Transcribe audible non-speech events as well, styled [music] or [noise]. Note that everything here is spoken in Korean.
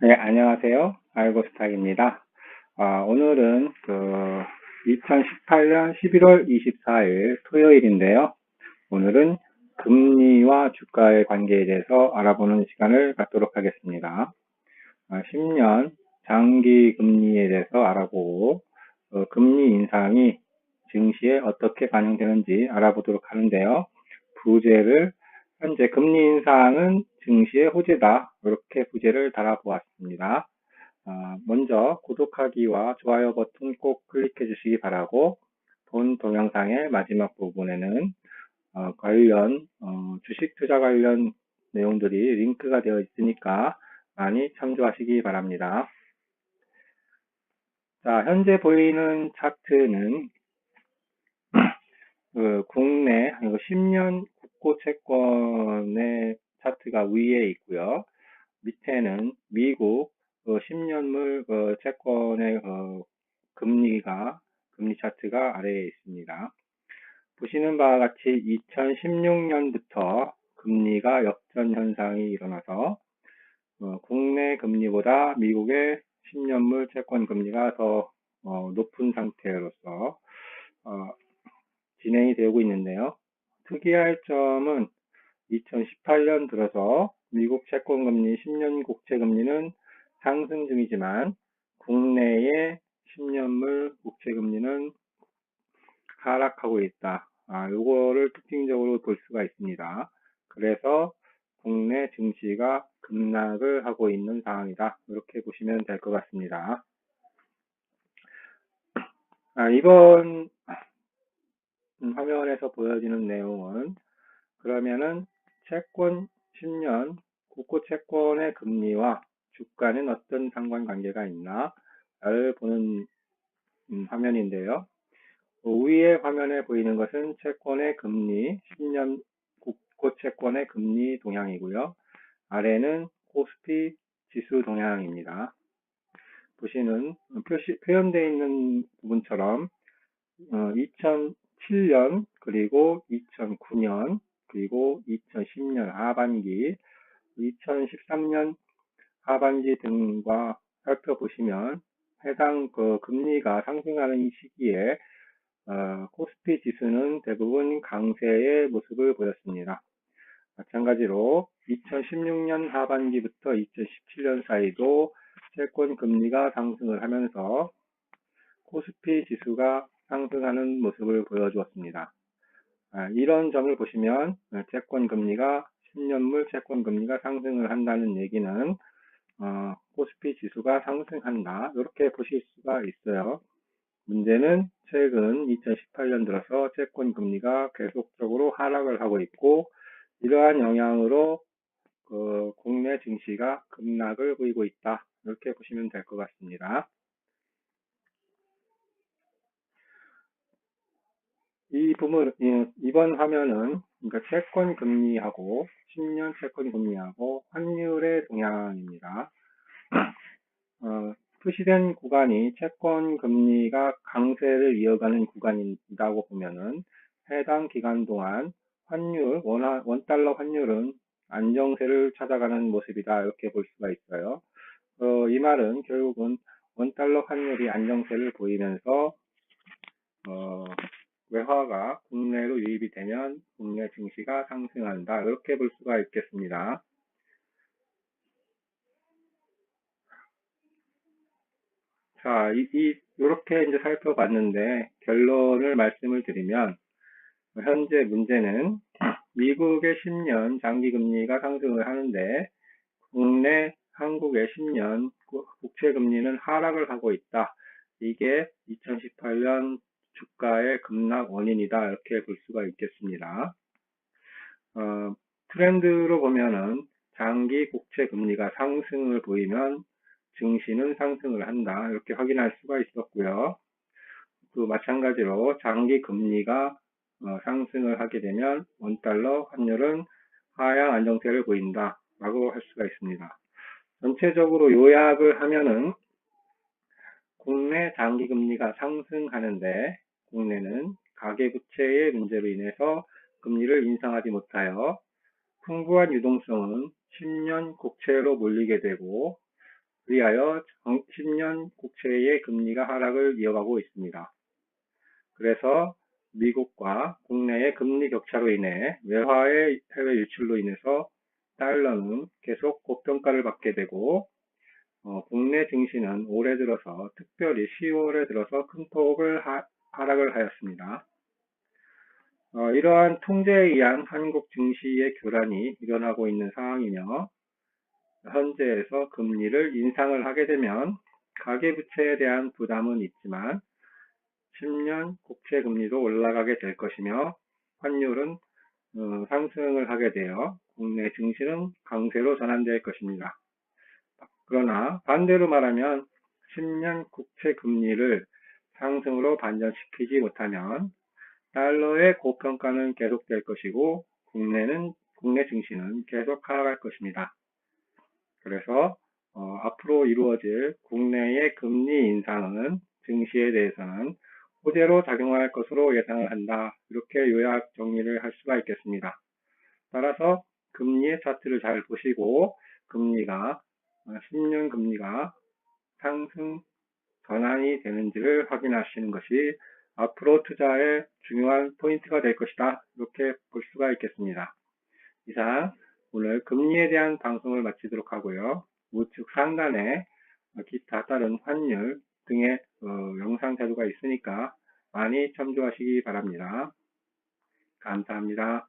네, 안녕하세요. 알고스탁입니다. 아, 오늘은 그 2018년 11월 24일 토요일인데요. 오늘은 금리와 주가의 관계에 대해서 알아보는 시간을 갖도록 하겠습니다. 아, 10년 장기 금리에 대해서 알아보고 어, 금리 인상이 증시에 어떻게 반영되는지 알아보도록 하는데요. 부제를 현재 금리 인상은 증시의 호재다. 이렇게 부제를 달아보았습니다. 아, 먼저 구독하기와 좋아요 버튼 꼭 클릭해 주시기 바라고 본 동영상의 마지막 부분에는 어, 관련 어, 주식 투자 관련 내용들이 링크가 되어 있으니까 많이 참조하시기 바랍니다. 자, 현재 보이는 차트는 [clears throat] 그 국내 10년 국고 채권의 차트가 위에 있고요. 밑에는 미국 10년물 그그 채권의 어, 금리가 금리 차트가 아래에 있습니다. 보시는 바와 같이 2016년부터 금리가 역전 현상이 일어나서 어, 국내 금리보다 미국의 10년물 채권 금리가 더 어, 높은 상태로서 진행이 되고 있는데요. 특이할 점은 2018년 들어서 미국 채권금리 10년 국채금리는 상승 중이지만 국내의 10년물 국채금리는 하락하고 있다. 아, 요거를 특징적으로 볼 수가 있습니다. 그래서 국내 증시가 급락을 하고 있는 상황이다. 이렇게 보시면 될 것 같습니다. 아, 이번 화면에서 보여지는 내용은 그러면은 채권 10년 국고 채권의 금리와 주가는 어떤 상관관계가 있나를 보는 음, 화면인데요. 위에 화면에 보이는 것은 채권의 금리, 10년 국고 채권의 금리 동향이고요. 아래는 코스피 지수 동향입니다. 보시는 표시, 표현되어 있는 부분처럼 2007년 어, 그리고 2009년 그리고 2010년 하반기, 2013년 하반기 등과 살펴보시면 해당 그 금리가 상승하는 이 시기에 어, 코스피 지수는 대부분 강세의 모습을 보였습니다. 마찬가지로 2016년 하반기부터 2017년 사이도 채권 금리가 상승을 하면서 코스피 지수가 상승하는 모습을 보여주었습니다. 아, 이런 점을 보시면 채권 금리가 10년물 채권 금리가 상승을 한다는 얘기는 어, 코스피 지수가 상승한다 이렇게 보실 수가 있어요. 문제는 최근 2018년 들어서 채권 금리가 계속적으로 하락을 하고 있고 이러한 영향으로 그 국내 증시가 급락을 보이고 있다 이렇게 보시면 될 것 같습니다. 이 부분, 이번 화면은 그러니까 채권 금리하고 10년 채권 금리하고 환율의 동향입니다. [clears throat] 어, 표시된 구간이 채권 금리가 강세를 이어가는 구간이라고 보면은 해당 기간 동안 환율, 원, 원달러 환율은 안정세를 찾아가는 모습이다. 이렇게 볼 수가 있어요. 어, 이 말은 결국은 원달러 환율이 안정세를 보이면서 어, 외화가 국내로 유입이 되면 국내 증시가 상승한다. 이렇게 볼 수가 있겠습니다. 자, 이, 이, 이렇게 이제 살펴봤는데 결론을 말씀을 드리면 현재 문제는 [clears throat] 미국의 10년 장기 금리가 상승을 하는데 국내 한국의 10년 국채 금리는 하락을 하고 있다. 이게 2018년 주가의 급락 원인이다 이렇게 볼 수가 있겠습니다. 어, 트렌드로 보면은 장기 국채 금리가 상승을 보이면 증시는 상승을 한다 이렇게 확인할 수가 있었고요. 그 마찬가지로 장기 금리가 어, 상승을 하게 되면 원달러 환율은 하향 안정세를 보인다 라고 할 수가 있습니다. 전체적으로 요약을 하면은 국내 장기 금리가 상승하는데 국내는 가계부채의 문제로 인해서 금리를 인상하지 못하여 풍부한 유동성은 10년 국채로 몰리게 되고 그리하여 10년 국채의 금리가 하락을 이어가고 있습니다. 그래서 미국과 국내의 금리 격차로 인해 외화의 해외 유출로 인해서 달러는 계속 고평가를 받게 되고 어, 국내 증시는 올해 들어서 특별히 10월에 들어서 큰 폭을 하, 하락을 하였습니다. 어, 이러한 통제에 의한 한국 증시의 교란이 일어나고 있는 상황이며 현재에서 금리를 인상을 하게 되면 가계부채에 대한 부담은 있지만 10년 국채 금리도 올라가게 될 것이며 환율은 어, 상승을 하게 되어 국내 증시는 강세로 전환될 것입니다. 그러나 반대로 말하면 10년 국채 금리를 상승으로 반전시키지 못하면 달러의 고평가는 계속될 것이고 국내는 국내 증시는 계속 하락할 것입니다. 그래서 어, 앞으로 이루어질 국내의 금리 인상은 증시에 대해서는 호재로 작용할 것으로 예상을 한다. 이렇게 요약 정리를 할 수가 있겠습니다. 따라서 금리의 차트를 잘 보시고 금리가 10년 금리가 상승 전환이 되는지를 확인하시는 것이 앞으로 투자의 중요한 포인트가 될 것이다. 이렇게 볼 수가 있겠습니다. 이상 오늘 금리에 대한 방송을 마치도록 하고요. 우측 상단에 기타 다른 환율 등의 어, 영상 자료가 있으니까 많이 참조하시기 바랍니다. 감사합니다.